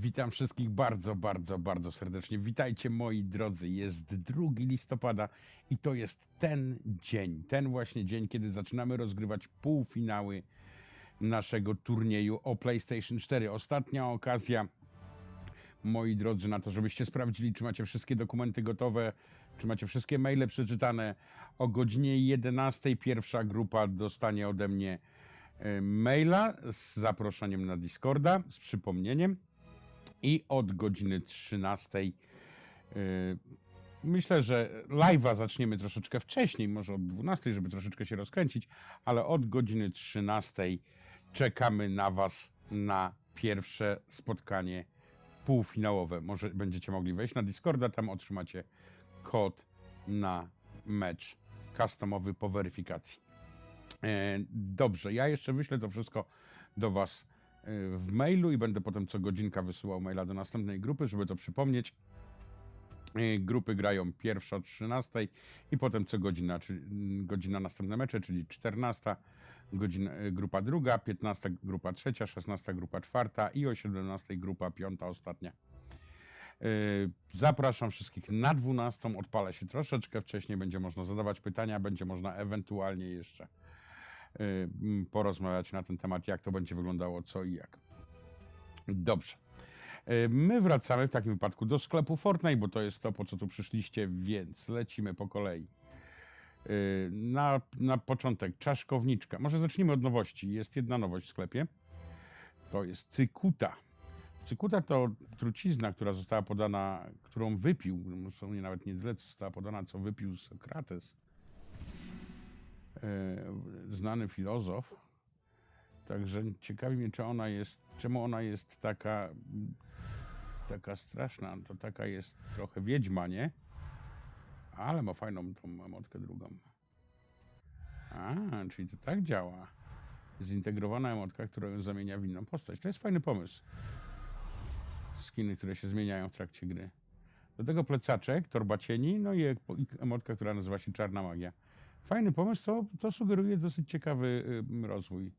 Witam wszystkich bardzo, bardzo, bardzo serdecznie. Witajcie moi drodzy. Jest 2 listopada i to jest ten dzień, ten właśnie dzień, kiedy zaczynamy rozgrywać półfinały naszego turnieju o PlayStation 4. Ostatnia okazja, moi drodzy, na to, żebyście sprawdzili, czy macie wszystkie dokumenty gotowe, czy macie wszystkie maile przeczytane. O godzinie 11 pierwsza grupa dostanie ode mnie e, maila z zaproszeniem na Discorda, z przypomnieniem i od godziny 13. y, Myślę, że live'a zaczniemy troszeczkę wcześniej, może od 12, żeby troszeczkę się rozkręcić, ale od godziny 13 czekamy na Was na pierwsze spotkanie półfinałowe. Może będziecie mogli wejść na Discorda, tam otrzymacie kod na mecz customowy po weryfikacji. E, Dobrze, ja jeszcze wyślę to wszystko do Was w mailu i będę potem co godzinka wysyłał maila do następnej grupy, żeby to przypomnieć. E, Grupy grają pierwsza o 13 i potem co godzina, czyli godzina następne mecze, czyli 14 godzina, e, grupa druga, 15 grupa trzecia, 16 grupa czwarta i o 17 grupa piąta, ostatnia. E, Zapraszam wszystkich na 12. Odpalę się troszeczkę wcześniej, będzie można zadawać pytania, będzie można ewentualnie jeszcze porozmawiać na ten temat, jak to będzie wyglądało, co i jak. Dobrze. Y, My wracamy w takim wypadku do sklepu Fortnite, bo to jest to, po co tu przyszliście, więc lecimy po kolei. Y, Na, na początek czaszkowniczka. Może zacznijmy od nowości. Jest jedna nowość w sklepie. To jest cykuta. Cykuta to trucizna, która została podana, którą wypił, w sumie nawet nie tyle, została podana, co wypił Sokrates, znany filozof. Także ciekawi mnie, czy ona jest, czemu ona jest taka, taka straszna. To taka jest trochę wiedźma, nie? Ale ma fajną tą emotkę drugą. A, czyli to tak działa. Zintegrowana emotka, która ją zamienia w inną postać. To jest fajny pomysł skiny, które się zmieniają w trakcie gry. Do tego plecaczek, torba cieni, no i emotka, która nazywa się Czarna Magia. Fajny pomysł, to, sugeruje dosyć ciekawy ym, rozwój.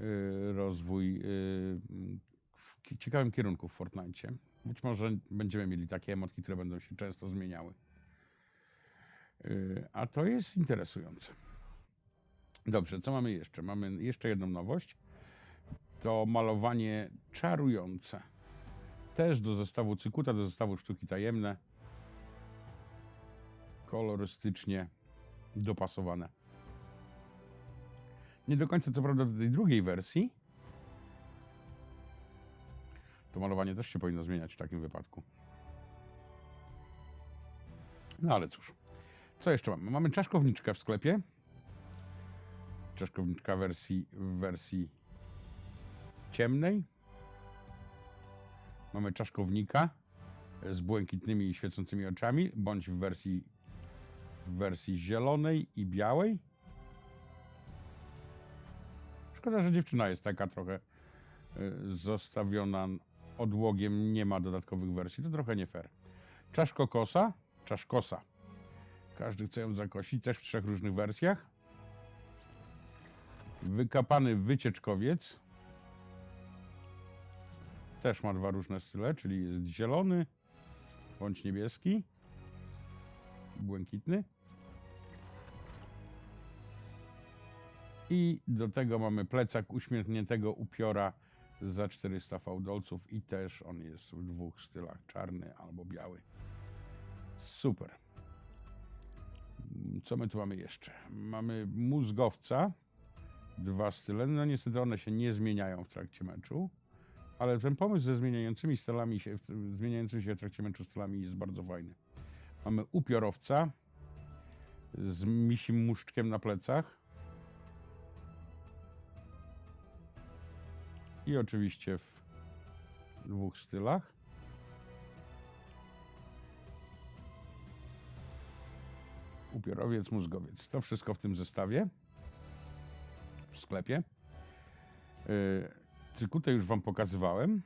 Yy, rozwój yy, w ciekawym kierunku w Fortnite. Być może będziemy mieli takie emotki, które będą się często zmieniały. A to jest interesujące. Dobrze, co mamy jeszcze? Mamy jeszcze jedną nowość to malowanie czarujące. Też do zestawu cykuta, do zestawu sztuki tajemne. Kolorystycznie dopasowane. Nie do końca co prawda do tej drugiej wersji. To malowanie też się powinno zmieniać w takim wypadku. No ale cóż. Co jeszcze mamy? Mamy czaszkowniczkę w sklepie. Czaszkowniczka wersji, w wersji ciemnej. Mamy czaszkownika z błękitnymi świecącymi oczami, bądź w wersji, w wersji zielonej i białej. Szkoda, że dziewczyna jest taka trochę y, zostawiona odłogiem, nie ma dodatkowych wersji. To trochę nie fair. Czaszkokosa, czaszkosa. Każdy chce ją zakosić, też w trzech różnych wersjach. Wykapany wycieczkowiec. Też ma dwa różne style, czyli jest zielony bądź niebieski, błękitny. I do tego mamy plecak uśmiechniętego upiora za 400 fałdolców i też on jest w dwóch stylach, czarny albo biały. Super. Co my tu mamy jeszcze? Mamy mózgowca, dwa style. No niestety one się nie zmieniają w trakcie meczu. Ale ten pomysł ze zmieniającymi stylami się, zmieniającymi się w trakcie meczu stylami jest bardzo fajny. Mamy upiorowca z misim muszczkiem na plecach. I oczywiście w dwóch stylach. Upiorowiec, mózgowiec. To wszystko w tym zestawie. W sklepie. Yy, Cykutę już wam pokazywałem.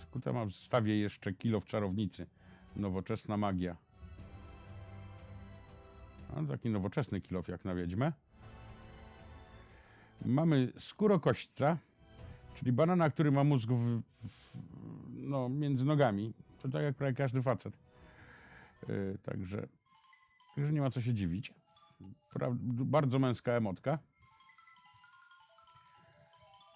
Cykuta ma w zestawie jeszcze kilo w czarownicy. Nowoczesna magia. No, taki nowoczesny kilof jak na wiedźmę. Mamy skórokośćca, Czyli banana, który ma mózg w, w, no, między nogami. To tak jak prawie każdy facet. Yy, także, także nie ma co się dziwić. Pra, bardzo męska emotka.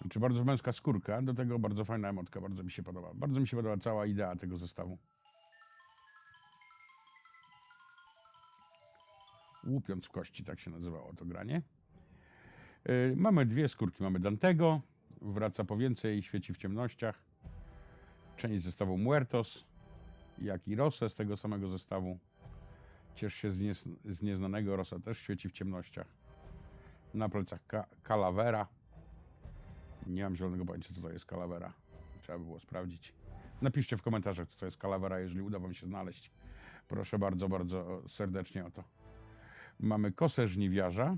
Czy bardzo męska skórka, do tego bardzo fajna emotka, bardzo mi się podoba. Bardzo mi się podoba cała idea tego zestawu. Łupiąc kości, tak się nazywało to granie. Yy, mamy dwie skórki, mamy Dantego, wraca po więcej, świeci w ciemnościach. Część zestawu Muertos, jak i Rosę z tego samego zestawu. Ciesz się z, nies z nieznanego, Rosa też świeci w ciemnościach. Na plecach ka Calavera. Nie mam zielonego pojęcia, co to jest Calavera. Trzeba by było sprawdzić. Napiszcie w komentarzach, co to jest Calavera, jeżeli uda wam się znaleźć. Proszę bardzo, bardzo serdecznie o to. Mamy kosę żniwiarza.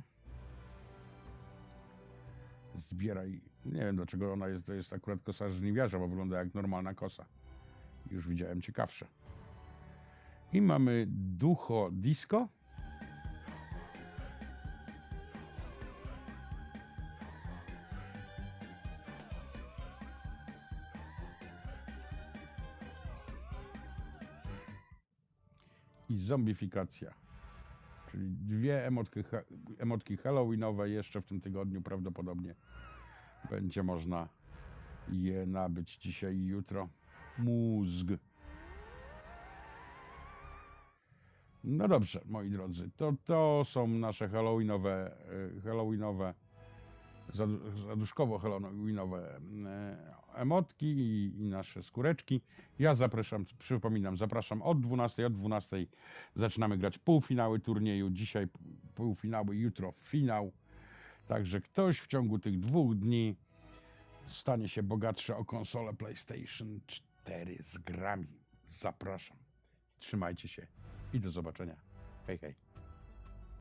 Zbieraj. Nie wiem dlaczego ona jest. To jest akurat kosa żniwiarza, bo wygląda jak normalna kosa. Już widziałem ciekawsze. I mamy ducho disco. I zombifikacja. Czyli dwie emotki, emotki Halloweenowe jeszcze w tym tygodniu prawdopodobnie będzie można je nabyć dzisiaj i jutro. Mózg. No dobrze, moi drodzy, to, to są nasze Halloweenowe, e, Halloweenowe, zadu- zaduszkowo Halloweenowe e, emotki i, i nasze skóreczki. Ja zapraszam, przypominam, zapraszam od 12, od 12 zaczynamy grać półfinały turnieju. Dzisiaj półfinały, jutro finał. Także ktoś w ciągu tych dwóch dni stanie się bogatszy o konsolę PlayStation 4 z grami. Zapraszam. Trzymajcie się i do zobaczenia. Hej, hej.